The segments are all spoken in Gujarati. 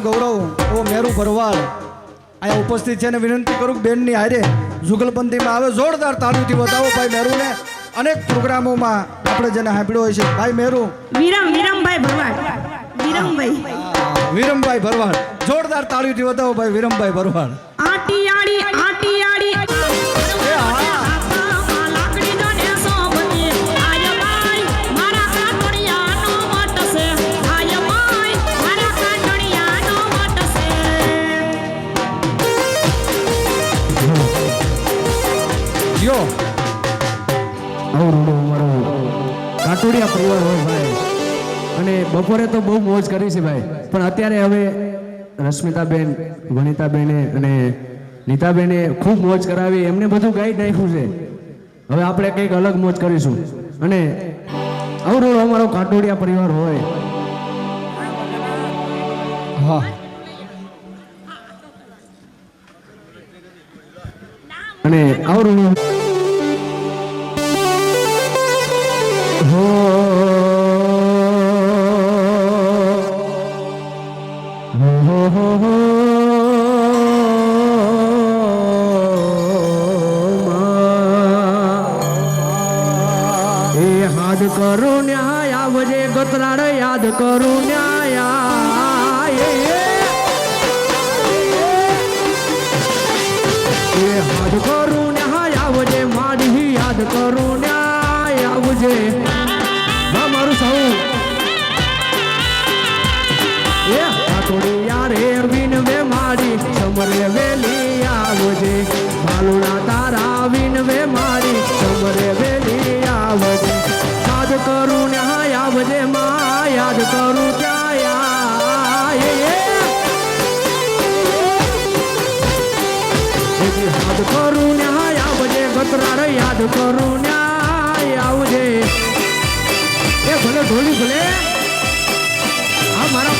સમાજનું ગૌરવ એવો મેરુ ભરવાડ. અહીંયા ઉપસ્થિત છે અને વિનંતી કરું બેનની હારે જુગલબંધીમાં આવે જોરદાર તાળીથી બતાવો ભાઈ મેરુને. અનેક પ્રોગ્રામોમાં આપણે જેને સાંભળ્યો હોય છે. ભાઈ મેરુ. વિરમ વિરમભાઈ ભરવાડ. વિરમભાઈ. વિરમભાઈ ભરવાડ. જોરદાર તાળીઓથી બતાવો ભાઈ વિરમભાઈ ભરવાડ. બપોરે તો બહુ મોજ કરી છે ભાઈ. પણ અત્યારે હવે રશ્મિતાબેન, વનિતાબેને અને નીતાબેને ખૂબ મોજ કરાવી, એમને બધું ગાઈ નાખ્યું છે. હવે આપણે કંઈક અલગ મોજ કરીશું. અને આવું રૂડો અમારો કાટોડિયા પરિવાર હોય. હા. અને આવું હાડ કરો ન્યાય, આવજે ગતરાડ, યાદ કરો ન્યાય. યાદ કરું ન્યાય, આવજે માડી, યાદ કરું ન્યાય, આવજે. મારું સૌ એ, હાથોડી યારે વિન વે માડી સમરે વેલી, આવજે. ભાલુડા કરું ત્યાં યાદ કરું ન્યાય. આવજે ગતરાડ યાદ કરું ન્યાય આવજે એ ભલે ઢોલી ભલે આ મારા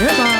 હે બા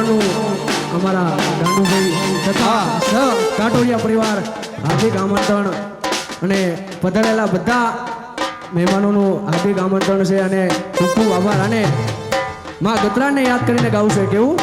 જવાનું અમારા દાનુભાઈ તથા સ કાટોડિયા પરિવાર, હાર્દિક આમંત્રણ અને પધારેલા બધા મહેમાનોનું હાર્દિક આમંત્રણ છે અને ખૂબ ખૂબ આભાર. અને માં ગતરાને યાદ કરીને ગાવું છે, કેવું?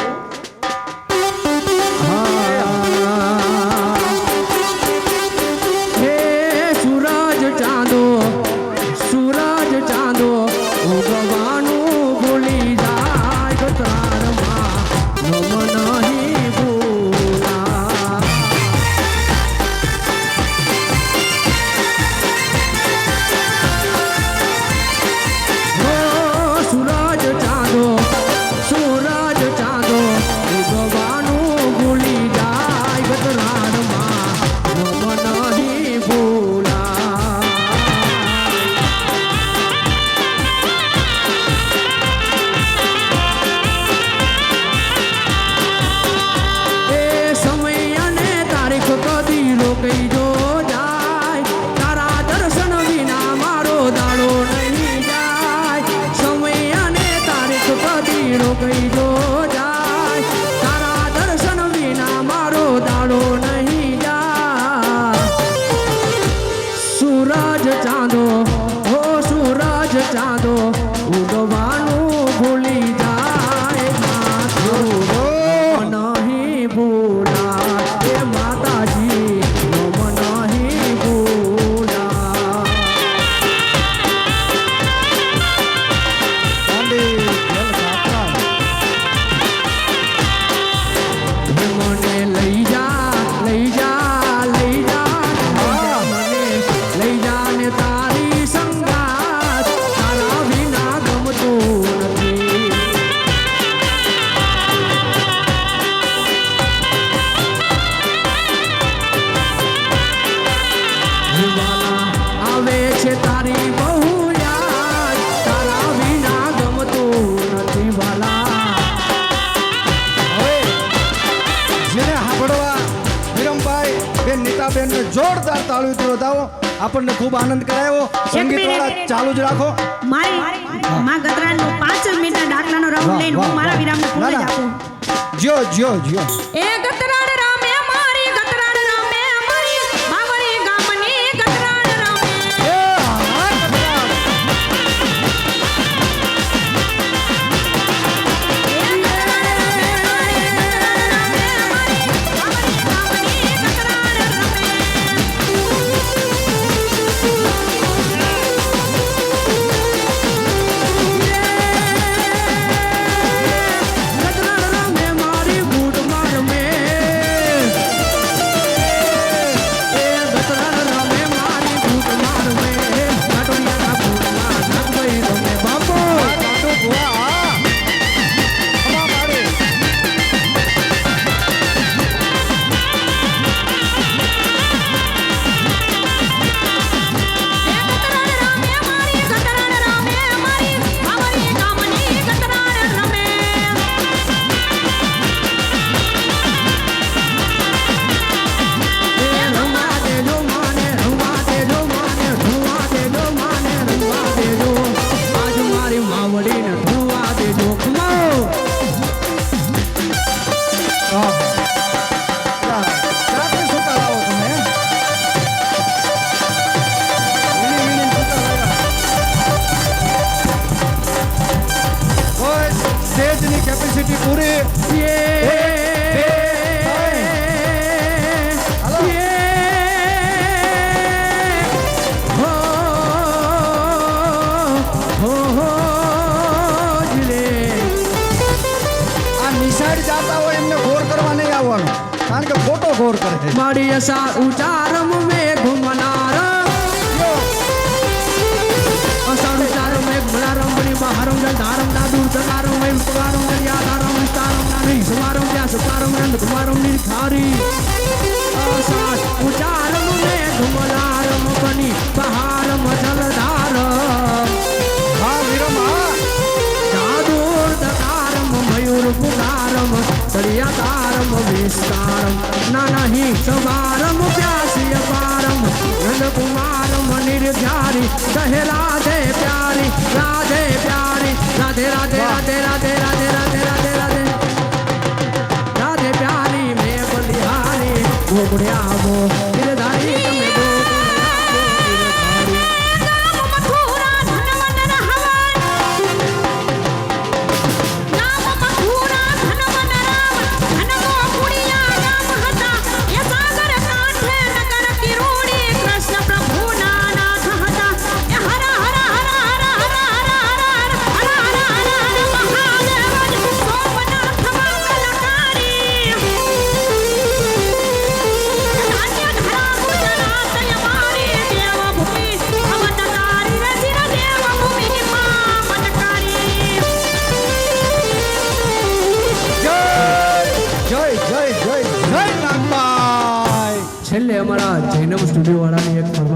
બેન ને જોરદાર તાળીઓથી વધાવો. આપણને ખૂબ આનંદ કરાયો. સંગીત વાળા ચાલુ જ રાખો. મારી માં ગતરાન નો 5 મિનિટ દાખલાનો રાઉન્ડ લઈને હું મારા વિરામને પૂરો જ આપું. જ્યો જ્યો જ્યો. એ ગતરા ઠાકોર કરે મારી આશા ઉચારમ મે.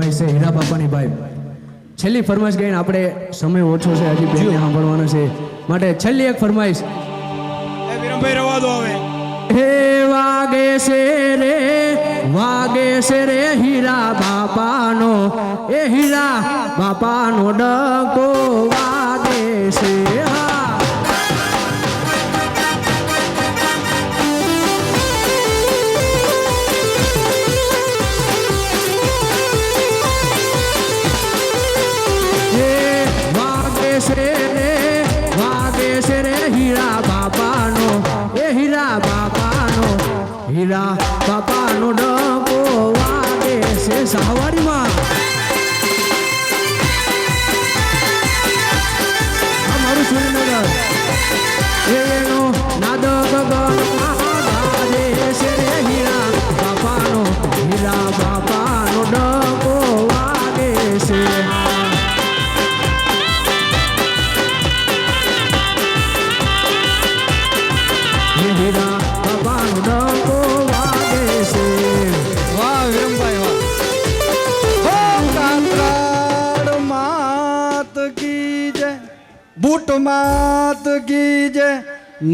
ફરમાઈશ છે. હીરા બાપાની ભાઈ. છેલ્લી ફરમાઈશ ગઈને આપણે સમય ઓછો છે હજી બીજું સાંભળવાનો છે. માટે છેલ્લી એક ફરમાઈશ. વિરમભાઈ રવા દો હવે હે વાગે છે રે વાગે છે રે હીરા બાપાનો. એ હીરા બાપાનો ડકો વાગે છે. વીરા બાપાનો ડકો વાગે છે સવારીમાં not